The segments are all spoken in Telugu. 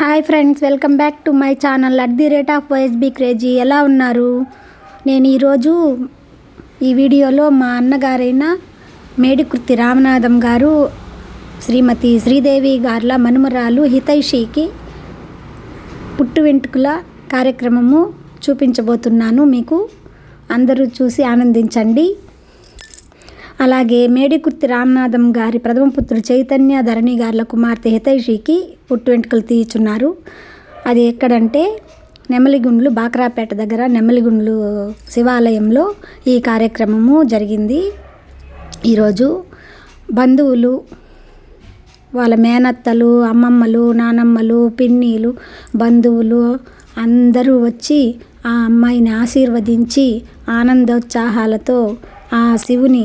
Hi friends welcome back to my channel. At the rate of YSB crazy ఎలా ఉన్నారు? నేను ఈరోజు ఈ వీడియోలో మా అన్నగారైన మేడికృతి రామనాథం గారు శ్రీమతి శ్రీదేవి గార్ల మనుమరాలు హితైషికి పుట్టు వెంట్రుకల కార్యక్రమము చూపించబోతున్నాను. మీకు అందరూ చూసి ఆనందించండి. అలాగే మేడికుర్తి రామనాథం గారి ప్రథమ పుత్రుడు చైతన్య ధరణి గారుల కుమార్తె హితైషికి పుట్టు వెంట్రుకలు తీయుచున్నారు. అది ఎక్కడంటే నెమలిగుండ్లు బాక్రాపేట దగ్గర నెమలిగుండ్లు శివాలయంలో ఈ కార్యక్రమము జరిగింది. ఈరోజు బంధువులు వాళ్ళ మేనత్తలు అమ్మమ్మలు నానమ్మలు పిన్నీలు బంధువులు అందరూ వచ్చి ఆ అమ్మాయిని ఆశీర్వదించి ఆనందోత్సాహాలతో ఆ శివుని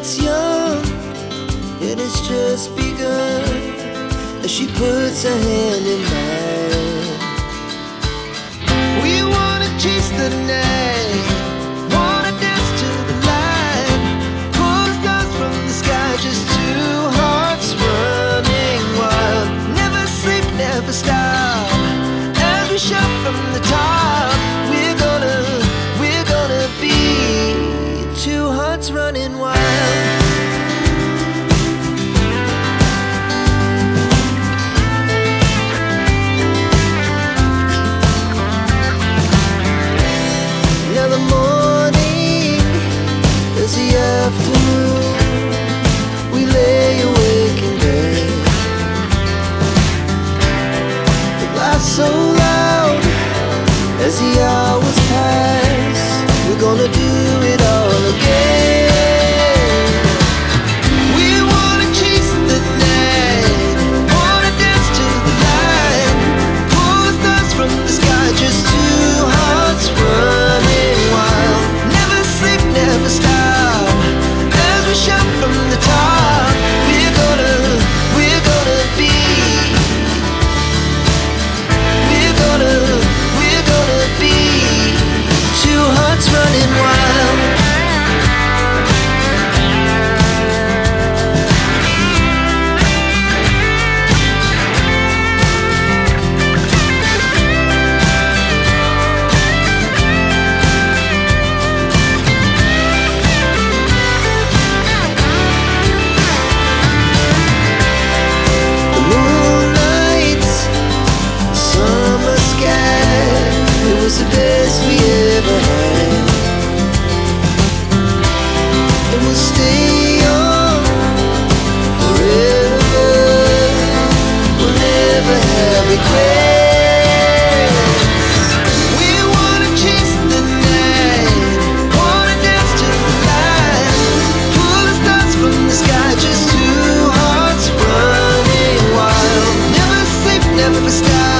night's young and it's just begun as she puts her hand in mine. We wanna chase the night, wanna dance to the light, pull stars from the sky, just two hearts running wild. Never sleep, never stop. As we from the top, we're gonna, we're gonna be two hearts running never stop.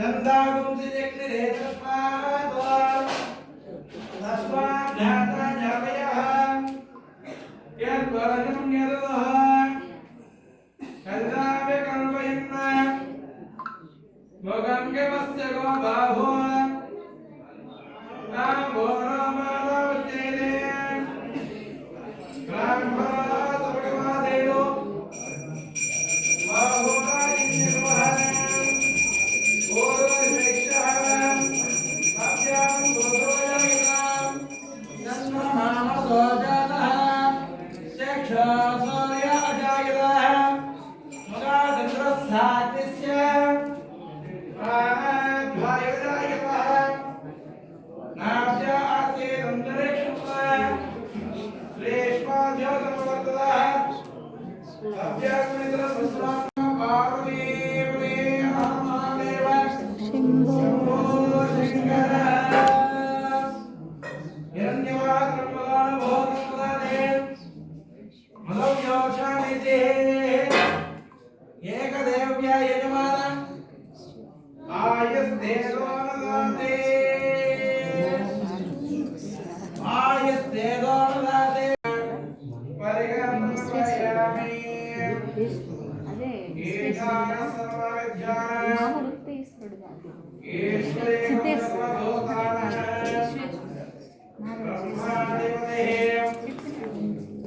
छंदागुंसि यज्ञ रेतस्माद्वार तस्माज्ञाता जातयः यद्वरजं यदोः छन्दावे कल्पयन्न भोगङ्गमस्य गो बाहो नाम भोरो माधवश्चेदे ब्राह्मण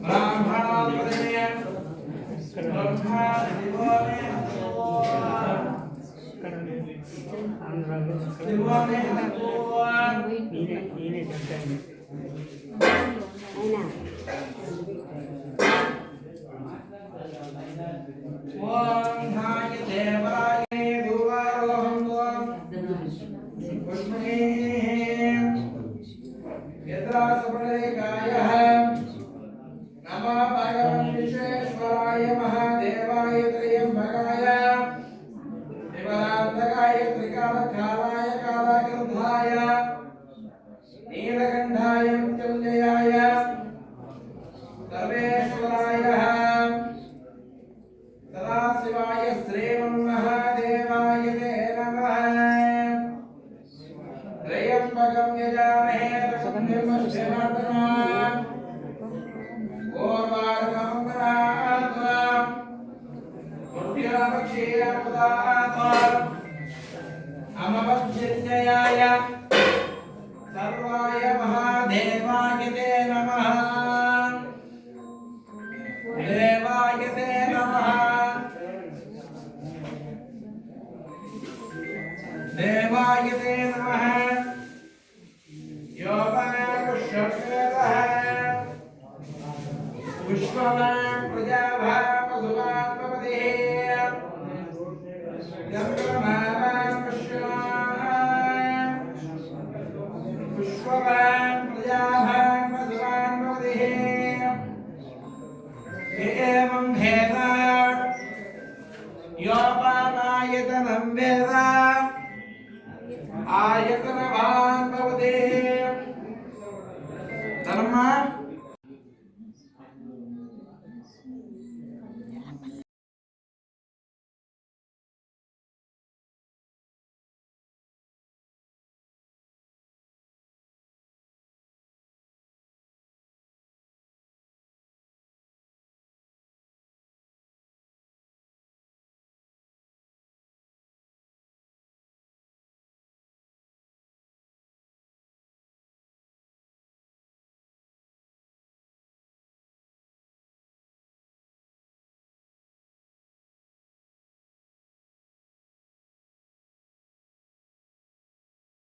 ఆంధ్రాలో ఈయన ఈయన भगवन्विश्वेश्वराय महादेवाय त्र्यम्बकाय देवदान्तकाय त्रिकालकालाय सर्वमपद्यन्याय सर्वाय महादेवाय ते नमः। देवाय ते नमः। देवाय ते नमः। योगाय पुष्यः पुष्पवान् లేదా ఆయతన భవతే. ధనమ్మా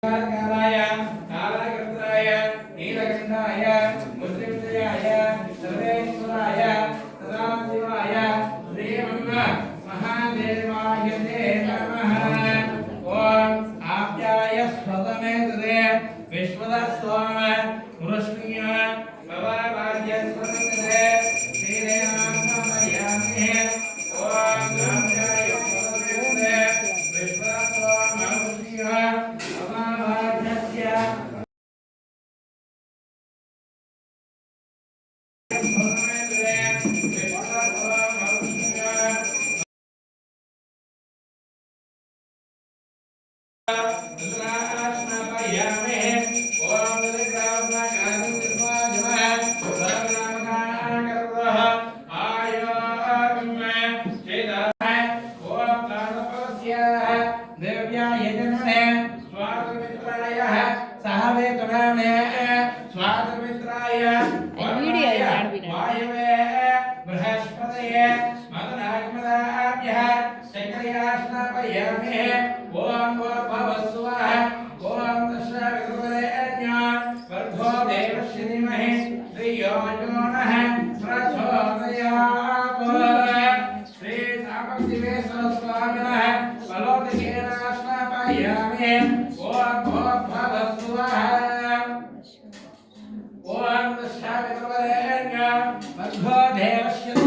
కాలాయ కాలకర్తాయ నీలకంఠాయ ముద్రింజయాయ సర్వేశ్వరాయ సదాశివాయ శ్రీమన్న మహాదేవాయ నమః. ఓం ఆప్యాయ స్వతమే విశ్వద स्वातमित्राय सहवे गणाने स्वातमित्राय वीडियो यार भी वायवे बृहस्पतये स्मदनागमदाभ्यः शंकरयास्ना पयामे Buddha